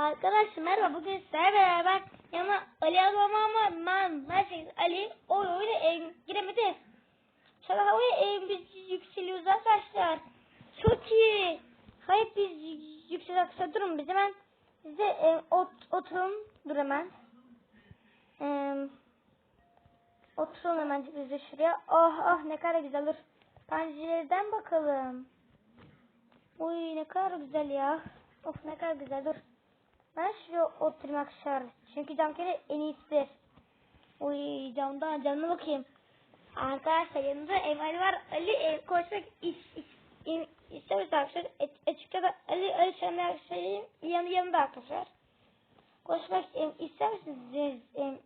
Arkadaşlar merhaba bugün sizlerle beraber yana Ali Adamama ben Mercedes Ali o oyuna e, giremedi. Sonra havaya e, biz yükseliyoruz arkadaşlar. Çok iyi. Hayır biz yükseliyoruz arkadaşlar durun biz hemen size e, ot, oturun dur hemen. E, oturun hemen biz de şuraya. Oh oh ne kadar güzel dur. Pencereden bakalım. Uy ne kadar güzel ya. Of ne kadar güzel dur. Ben şuraya oturmak şart. Çünkü cam kere en iyisidir. Uy camdan camına bakayım. Arkadaşlar yanında Emel var. Ali e, koşmak iş, iş, in, istiyoruz arkadaşlar. Et, açıkçası Ali Ali Şenli arkadaşlarım yan, yanında arkadaşlar. Koşmak e, ister misiniz e,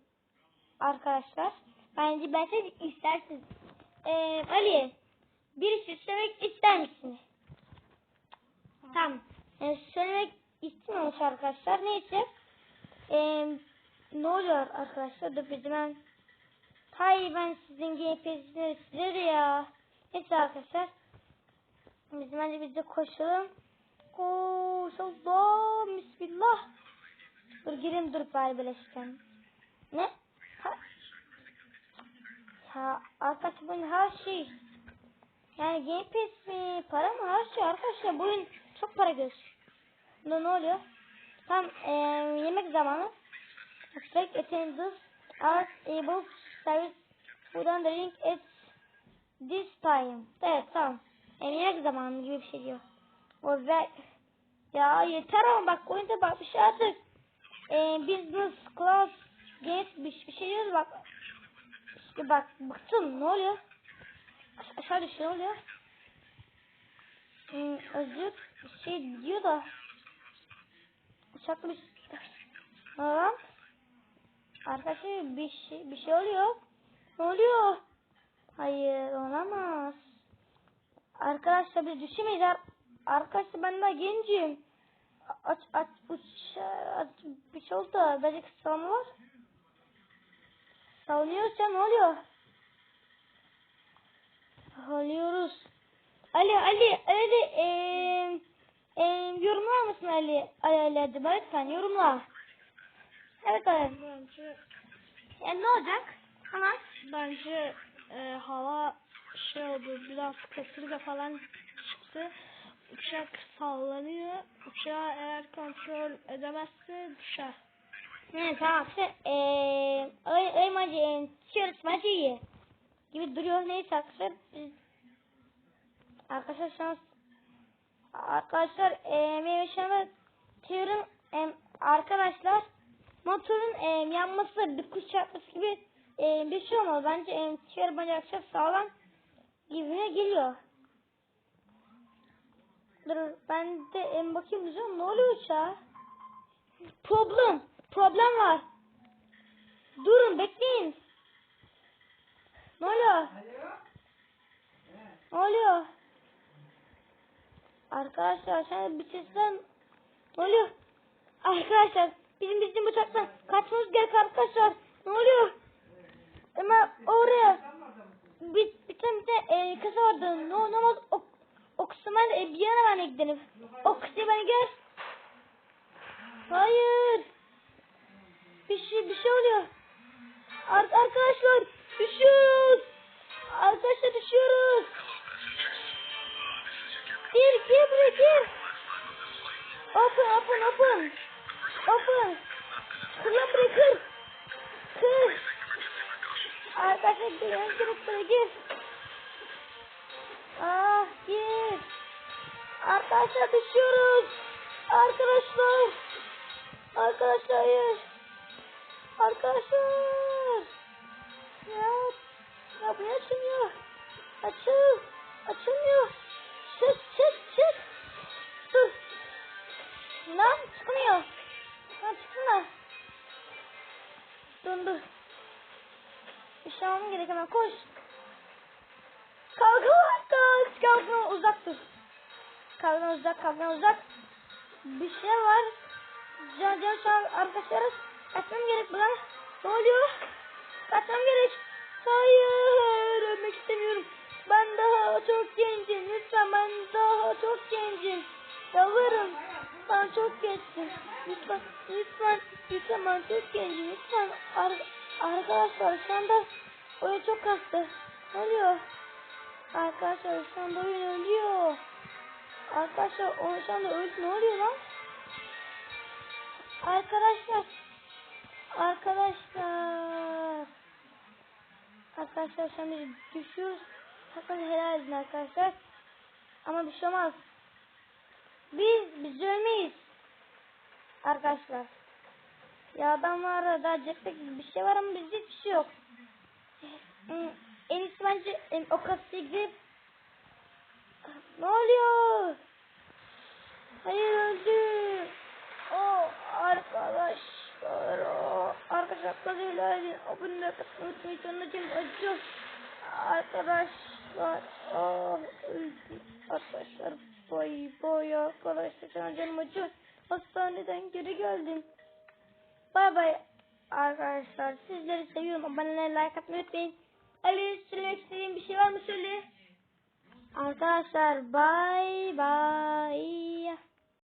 arkadaşlar? Bence ben şey istersiniz. E, Ali bir iş istemek ister misiniz? Tamam. E, söylemek istemiyormuş arkadaşlar. Neyse. E, ne oluyor arkadaşlar? Dur bizim ben Hayır ben sizin GPS'leri size ya. Neyse arkadaşlar. Biz bence biz de koşalım. Koş Allah. Bismillah. Dur girin dur bari beleşken. Ne? Ha. Ya arkadaşlar bunun her şey. Yani Game Pass mi? Para mı? Her şey arkadaşlar. Bu oyun çok para göz. Ne oluyor? Tam e, yemek zamanı. Expect attendance are able to service food and drink at this time. Evet tamam. E, yemek zamanı gibi bir şey diyor. O ve ya yeter ama bak oyunda bak bir şey artık. E, business class games bir, bir şey diyordu bak. İşte bak bıktım ne oluyor? Aş aşağı düşüyor ne oluyor? Hmm, özür şey diyor da. Uçaklı bir. Arkadaşlar bir şey, bir şey oluyor. Ne oluyor? Hayır olamaz. Arkadaşlar biz düşemeyiz. Ar Arkadaşlar ben daha gencim. Aç aç uç aç bir şey oldu. Bence kısalma var. Savunuyoruz ya ne oluyor? Alıyoruz. Ali Ali Ali eee e, yorumlar mısın Ali? Ali bak lütfen yorumla. Evet Ali. Bence E, ne olacak? Hemen. bence e, hava şey oldu biraz kasırga falan çıktı. Uçak sallanıyor. Uçağı eğer kontrol edemezse düşer. Evet tamam. İşte, eee öyle, öyle maçı, tişört maçı iyi. Gibi duruyor. Neyse arkadaşlar. Arkadaşlar şu an arkadaşlar şu anda tırın e, arkadaşlar motorun e, yanması bir kuş çarpması gibi e, bir şey olmalı. Bence e, bence arkadaşlar sağlam gibime geliyor. Dur ben de e, bakayım diyeceğim. Ne oluyor uçağa? Problem. Problem var. Durun bekleyin. Ne oluyor? Ne oluyor? Arkadaşlar sen bir sesten ne oluyor? Arkadaşlar bizim bizim uçaktan kaçmamız gerek arkadaşlar. Ne oluyor? Ama oraya bir, bir tane tane e, kız vardı. Ne olmaz o, o e, bir yana ben gidelim. O gör. Hayır. Bir şey bir şey oluyor. Ar arkadaşlar düşüyoruz. Arkadaşlar düşüyoruz. Open open. Open. Kır lan burayı kır. Arkadaşlar gir yan kırıklara gir. Ah gir. Arkadaşlar düşüyoruz. Arkadaşlar. Arkadaşlar hayır. Arkadaşlar. Ya, ne açılmıyor? Açıl. Açılmıyor. Çık çık çık. Dur. Lan çıkmıyor. Lan çıksana. Dur. Bir şey almam gerek hemen koş. Kalkma kalk. Kalkma uzak dur. Kalkma uzak kalkma uzak. Bir şey var. Can can şu an arkadaşlar kaçmam gerek buna. Ne oluyor? Kaçmam gerek. Hayır ben çok gencim. Lütfen Ar- arkadaşlar anda oyun çok kastı. Ne oluyor? Arkadaşlar anda oyun ölüyor. Arkadaşlar anda öldü. Ne oluyor lan? Arkadaşlar. Arkadaşlar. Arkadaşlar şu anda düşüyoruz. Sakın helal edin arkadaşlar. Ama bir şey olmaz. Biz, biz ölmeyiz. Arkadaşlar. Ya adamlarda da cepte gibi bir şey var ama bizde hiçbir şey yok. En iyisi bence o kasaya gidip ne oluyor? Hayır öldü. O arkadaşlar o arkadaşlar kazıyla abone olmayı unutmayın. Acıyor. Arkadaşlar oh öldü. Arkadaşlar boy boy arkadaşlar canım acıyor. Hastaneden geri geldim. Bay bay arkadaşlar. Sizleri seviyorum. Abone like atmayı unutmayın. Ali söylemek istediğin bir şey var mı söyle. Arkadaşlar bay bay.